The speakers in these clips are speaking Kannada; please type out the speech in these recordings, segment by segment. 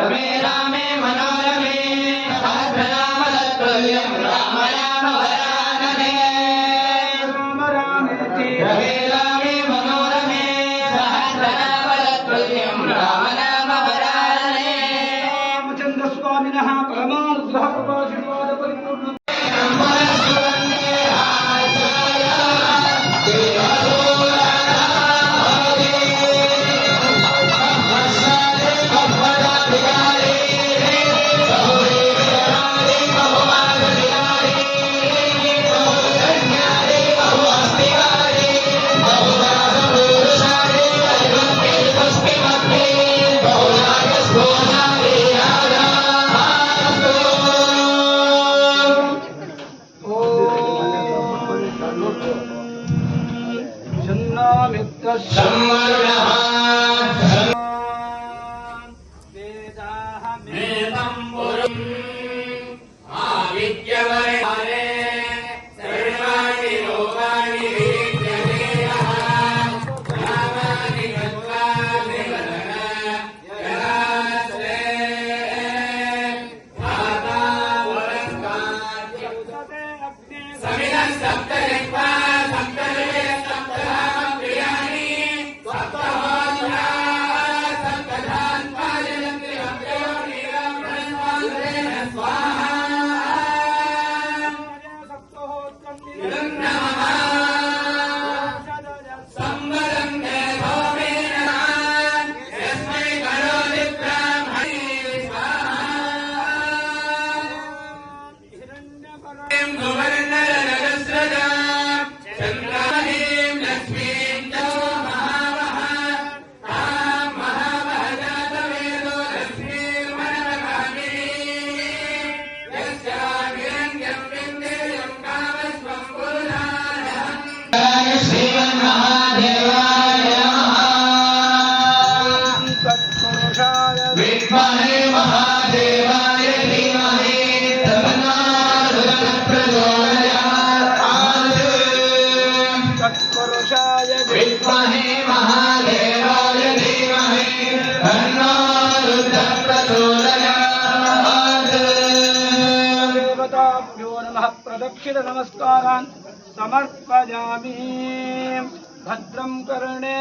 రమే రామే మనోరమే సహస్రనామ తత్తుల్యం రామ రామ వరాననే రామ రామే రమే రామే మనోరమే సహస్రనామ Samedanta अक्षिरनमस्कारान् समर्पयामि भद्रं कर्णे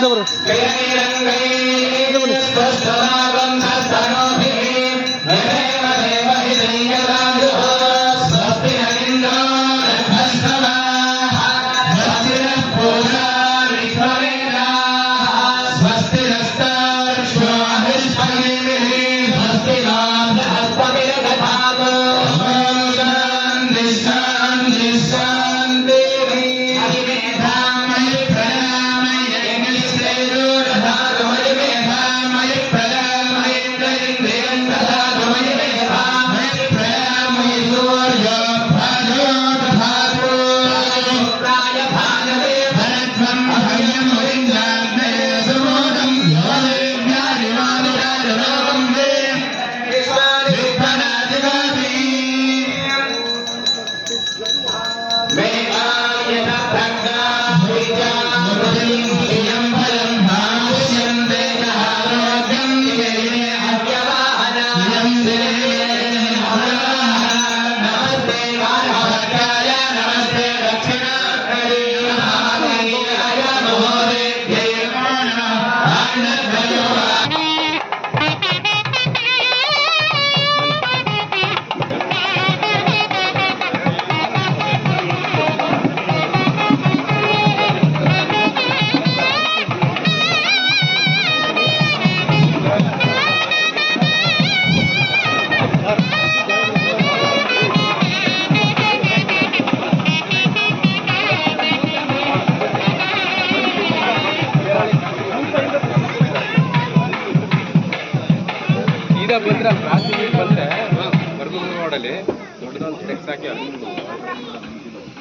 भद्रं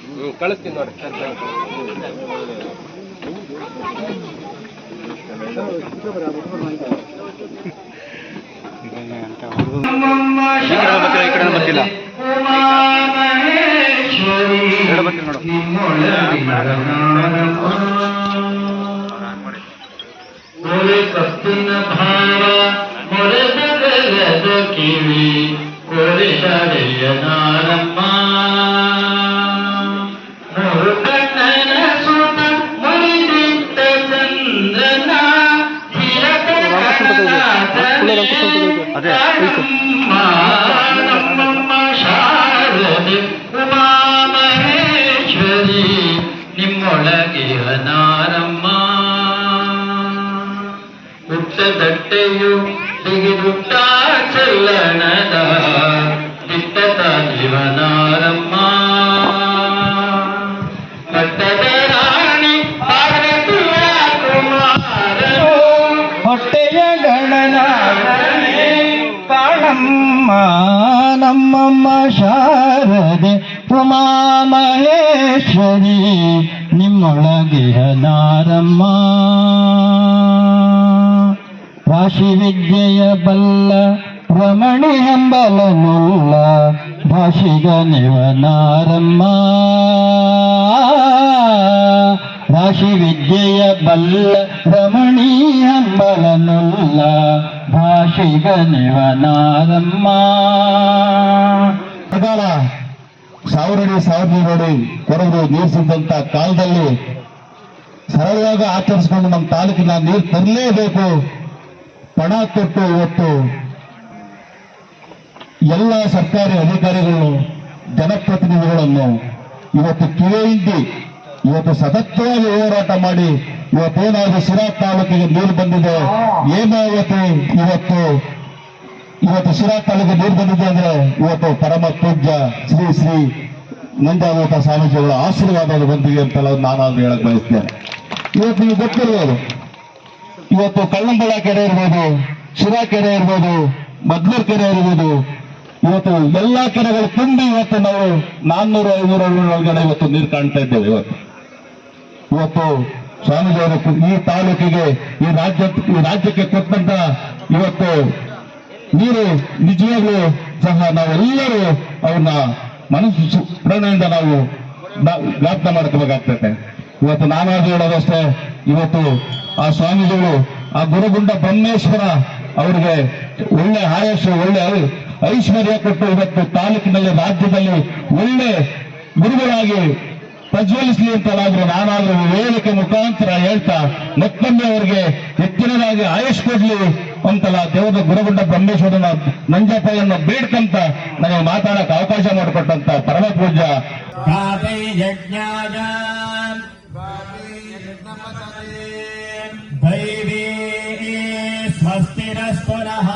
ಹ್ಞೂ ಕಳಿಸ್ತೀನಿ ನೋಡಿ. ಭಾವ ಮೊರೆ ಬದಲದ ಕಿವಿ ಕೊರೆ ನಿಮ್ಮೊಳಗೆ ಅನಾರಮ್ಮ ಹುಟ್ಟದಟ್ಟೆಯು ತೆಗೆದುಟ್ಟ ಚಲ್ಲಣದ ಬಿಟ್ಟದ ಜೀವನಾರಮ್ಮ. ಪಟ್ಟದ ರಾಣಿ ಕುಮಾರನು. ಹೊಟ್ಟೆಯ ಗಣನ ಬಾಳಮ್ಮ ನಮ್ಮಮ್ಮ ಶಾರದೆ ಉಮಾ ಮಹೇಶ್ವರಿ മുളകിഹനാരമ്മ ഭാഷിവിദ്യയ ബല്ല രമണി ഭാഷിക നിവനാരമ്മ നാരമ്മ ഭാഷിവിദ്യയ ബല്ല രമണി ഹമ്പലനുള്ള ഭാഷികനിവ നാരമ്മ ಸಾವಿರಡಿ ಸಾವಿರ ನೋಡಿ ಕೊರಗು ನೀರು ಸಿದ್ದಂತ ಕಾಲದಲ್ಲಿ ಸರಳವಾಗಿ ಆಚರಿಸಿಕೊಂಡು ನಮ್ಮ ತಾಲೂಕಿನ ನೀರು ತರಲೇಬೇಕು. ಪಣ ಕೊಟ್ಟು ಇವತ್ತು ಎಲ್ಲ ಸರ್ಕಾರಿ ಅಧಿಕಾರಿಗಳು, ಜನಪ್ರತಿನಿಧಿಗಳನ್ನು ಇವತ್ತು ಕಿವಿಯಿಂದಿ ಇವತ್ತು ಸತತವಾಗಿ ಹೋರಾಟ ಮಾಡಿ ಇವತ್ತೇನಾದ್ರು ಸಿರಾ ತಾಲೂಕಿಗೆ ನೀರು ಬಂದಿದೆ, ಏನಾಗುತ್ತೆ ಇವತ್ತು? ಇವತ್ತು ಶಿರಾ ತಾಲೂಕು ನೀರು ಬಂದಿದೆ ಅಂದ್ರೆ ಇವತ್ತು ಪರಮ ಪೂಜ್ಯ ಶ್ರೀ ಶ್ರೀ ನಂಜಾವತ ಸ್ವಾಮೀಜಿಗಳ ಆಶೀರ್ವಾದ ಬಂದಿದೆ ಅಂತೆಲ್ಲ ನಾನಾದ್ರೂ ಹೇಳಕ್ ಬಯಸ್ತೇನೆ. ಇವತ್ತು ನೀವು ಗೊತ್ತಿರ್ಬೋದು. ಇವತ್ತು ಕಳ್ಳಂಬಳ ಕೆರೆ ಇರ್ಬೋದು, ಶಿರಾ ಕೆರೆ ಇರ್ಬೋದು ಮದ್ಲೂರ್ ಕೆರೆ ಇರ್ಬೋದು. ಇವತ್ತು ಎಲ್ಲಾ ಕೆರೆಗಳು ತುಂಬಿ ಇವತ್ತು ನಾವು ನಾನ್ನೂರು ಐನೂರು ಒಳಗಡೆ ಇವತ್ತು ನೀರು ಕಾಣ್ತಾ ಇದ್ದೇವೆ ಇವತ್ತು. ಇವತ್ತು ಸ್ವಾಮೀಜಿಯವರು ಈ ತಾಲೂಕಿಗೆ, ಈ ರಾಜ್ಯ, ಈ ರಾಜ್ಯಕ್ಕೆ ಕೊಟ್ಟಂತ ಇವತ್ತು ನೀರು ನಿಜವಾಗ್ಲೂ ಸಹ ನಾವೆಲ್ಲರೂ ಅವ್ರನ್ನ ಮನಸ್ಸು ಪ್ರೇರಣೆಯಿಂದ ನಾವು ವ್ಯಾಪ್ತ ಮಾಡ್ಕೋಬೇಕಾಗ್ತದೆ ಇವತ್ತು ನಾನಾದ್ರೂ ಹೇಳೋದಷ್ಟೇ, ಇವತ್ತು ಆ ಸ್ವಾಮೀಜಿಗಳು, ಆ ಗುರುಗುಂಡ ಬ್ರಹ್ಮೇಶ್ವರ ಅವರಿಗೆ ಒಳ್ಳೆ ಆಯಸ್ಸು, ಒಳ್ಳೆ ಐಶ್ವರ್ಯ ಕೊಟ್ಟು ಇವತ್ತು ತಾಲೂಕಿನಲ್ಲಿ, ರಾಜ್ಯದಲ್ಲಿ ಒಳ್ಳೆ ಗುರುಗಳಾಗಿ ಪ್ರಜ್ವಲಿಸಲಿ ಅಂತ ನಾನಾದ್ರೂ ವೇದಿಕೆ ಮುಖಾಂತರ ಹೇಳ್ತಾ ಮತ್ತೊಮ್ಮೆ ಅವರಿಗೆ ಹೆಚ್ಚಿನದಾಗಿ ಆಯುಷ್ ಕೊಡ್ಲಿ. ಅಂತಲ್ಲ ದೇವರ ಗುರುಗುಂಡ ಬ್ರಹ್ಮೇಶ್ವರನ ನಂಜಪ್ಪಯ್ಯನ ಬೇಡ್ಕಂತ ನನಗೆ ಮಾತಾಡಕ್ ಅವಕಾಶ ಮಾಡಿಕೊಟ್ಟಂತ ಪರಮ ಪೂಜ್ಯ ಯಜ್ಞಾಯ ದೈವೇ ಸ್ವಸ್ತಿರಸ್ಪುರಃ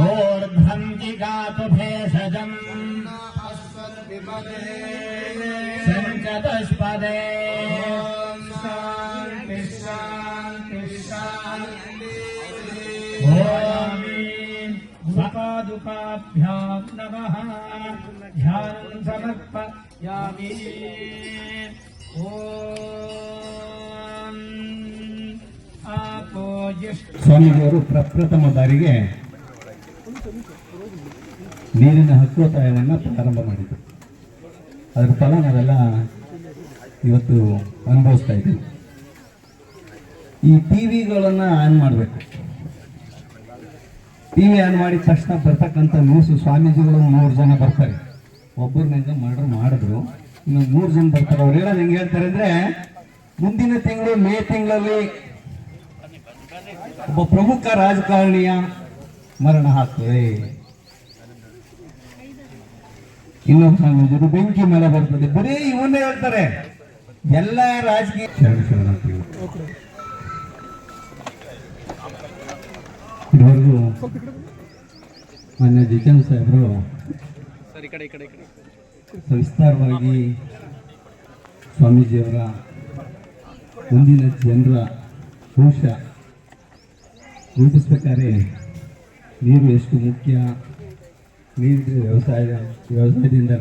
ऊर्ध्वं जिगातु भेषजम् सञ्चतुष्पदे दुपादुपाभ्यां नमः ध्यानं समर्पयामि ॐ आपोजिष्ठ ಸ್ವಾಮೀಜಿಯವರು ಪ್ರಪ್ರಥಮ ಬಾರಿಗೆ ನೀರಿನ ಹಕ್ಕೋತಾಯವನ್ನು ಪ್ರಾರಂಭ ಮಾಡಿದರು ಅದರ ಫಲ ನಾವೆಲ್ಲ ಇವತ್ತು ಅನುಭವಿಸ್ತಾ ಇದ್ದೀವಿ ಈ ಟಿ ವಿಗಳನ್ನು ಆನ್ ಮಾಡಬೇಕು ಟಿ ವಿ ಆನ್ ಮಾಡಿದ ತಕ್ಷಣ ಬರ್ತಕ್ಕಂಥ ನ್ಯೂಸು ಸ್ವಾಮೀಜಿಗಳು ಮೂರು ಜನ ಬರ್ತಾರೆ. ಒಬ್ಬರನ್ನಿಂದ ಮರ್ಡರ್ ಮಾಡಿದ್ರು. ಇನ್ನು ಮೂರು ಜನ ಬರ್ತಾರೆ. ಅವ್ರು ಹೆಂಗೆ ಹೇಳ್ತಾರೆ ಅಂದರೆ, ಮುಂದಿನ ತಿಂಗಳು ಮೇ ತಿಂಗಳಲ್ಲಿ ಒಬ್ಬ ಪ್ರಮುಖ ರಾಜಕಾರಣಿಯ ಮರಣ ಆಗ್ತದೆ. ಇನ್ನೊಬ್ಬ ಸ್ವಾಮೀಜಿಗಳು ಬೆಂಕಿ ಮೇಲೆ ಬರ್ತದೆ. ಬರೀ ಇವನ್ನೇ ಹೇಳ್ತಾರೆ. ಎಲ್ಲ ರಾಜಕೀಯ ಇದುವರೆಗೂ ಮಾನ್ಯ ಜಿತೇಂದ್ರ ಸಾಹೇಬರು ಸವಿಸ್ತಾರವಾಗಿ ಸ್ವಾಮೀಜಿಯವರ ಮುಂದಿನ ಜನರ ಭವಿಷ್ಯ ರೂಪಿಸ್ಬೇಕಾದ್ರೆ ನೀರು ಎಷ್ಟು ಮುಖ್ಯ? ನೀರಿದ್ರೆ ವ್ಯವಸಾಯ ವ್ಯವಸಾಯದಿಂದ